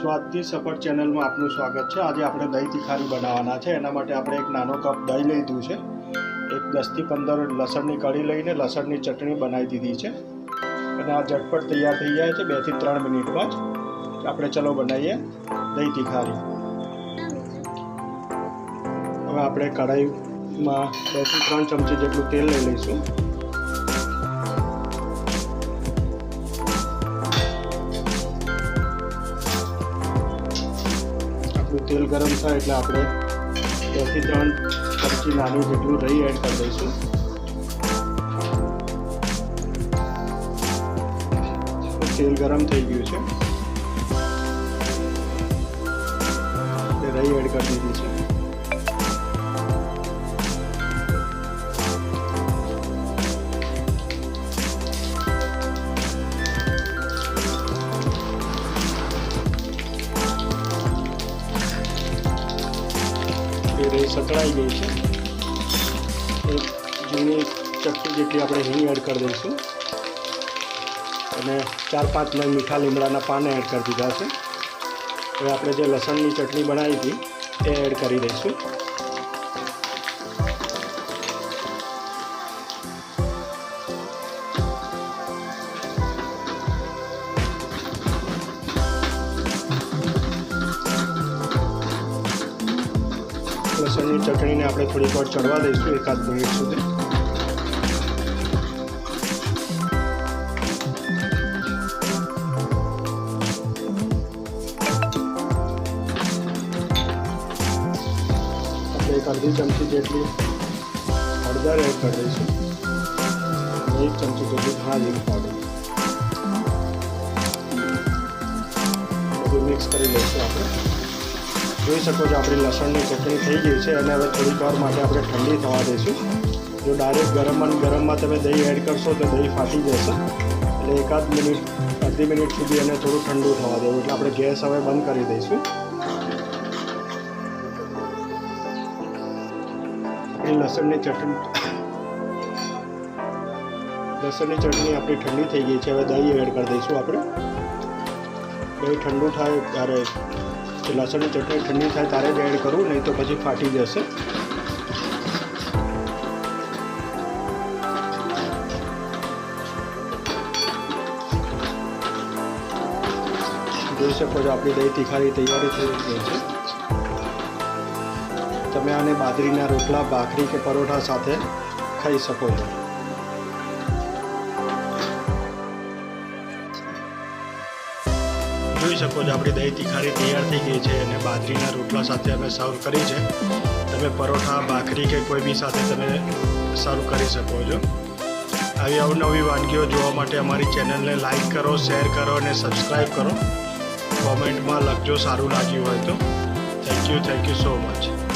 સ્વાદથી સફર ચેનલમાં આપનું સ્વાગત છે. આજે આપણે દહીં તિખારી બનાવવાના છે. એના માટે આપણે એક નાનો કપ દહીં લીધું છે. એક દસથી પંદર લસણની કળી લઈને લસણની ચટણી બનાવી દીધી છે. અને આ ઝટપટ તૈયાર થઈ જાય છે બેથી ત્રણ મિનિટમાં જ. આપણે ચલો બનાવીએ દહીં તિખારી. હવે આપણે કઢાઈમાં બેથી ત્રણ ચમચી જેટલું તેલ લઈ લઈશું. તેલ ગરમ થાય એટલે આપણે બેથી ત્રણ ચમચી નાની જેટલું રહી એડ કરી દઈશું. તેલ ગરમ થઈ ગયું છે. રહી એડ કરી દીધી છે. રહી સતળાઈ ગઈ છે. એક જૂની ચટકી જેટલી આપણે હિંગ એડ કરી દઈશું. અને ચાર પાંચ નંગ મીઠા લીમડાના પાન એડ કરી દીધા છે. હવે આપણે જે લસણની ચટણી બનાવી હતી એ એડ કરી દઈશું. લસણની ચટણીને આપણે થોડીક વાર ચડવા દઈશું એકાદ મિનિટ સુધી. આપણે એક અડધી ચમચી જેટલી હળદર એડ કરી દઈશું. અને એક ચમચી જેટલી ધાણા જીરું પાવડર બધું મિક્સ કરી લઈશું આપણે. જોઈ શકો છો આપણી લસણની ચટણી થઈ ગઈ છે અને હવે થોડીક વાર માટે આપણે ઠંડી થવા દઈશું. જો ડાયરેક્ટ ગરમમાં અને ગરમમાં તમે દહીં એડ કરશો તો દહીં ફાટી જશે. એટલે એકાદ મિનિટ, અડધી મિનિટ સુધી એને થોડું ઠંડુ થવા દેવું. એટલે આપણે ગેસ હવે બંધ કરી દઈશું. આપણી લસણની ચટણી લસણની ચટણી આપણી ઠંડી થઈ ગઈ છે. હવે દહીં એડ કરી દઈશું આપણે. દહીં ઠંડુ થાય ત્યારે લસણની ચટણી ઠંડી થાય ત્યારે જ એડ કરવું, નહીં તો પછી ફાટી જશે. જોઈ શકો છો, આપણી દહીં તીખારી તૈયારી થઈ ગઈ છે. તમે આને બાજરીના રોટલા, ભાખરી કે પરોઠા સાથે ખાઈ શકો છો. જોઈ શકો છો, આપણી દહીં તીખારી તૈયાર થઈ ગઈ છે અને બાજરીના રોટલા સાથે અમે સર્વ કરી છે. તમે પરોઠા, ભાખરી કે કોઈ બી સાથે તમે સર્વ કરી શકો છો. આવી અવનવી વાનગીઓ જોવા માટે અમારી ચેનલને લાઈક કરો શેર કરો અને સબસ્ક્રાઈબ કરો. કોમેન્ટમાં લખજો, સારું લાગ્યું હોય તો. Thank you thank you so much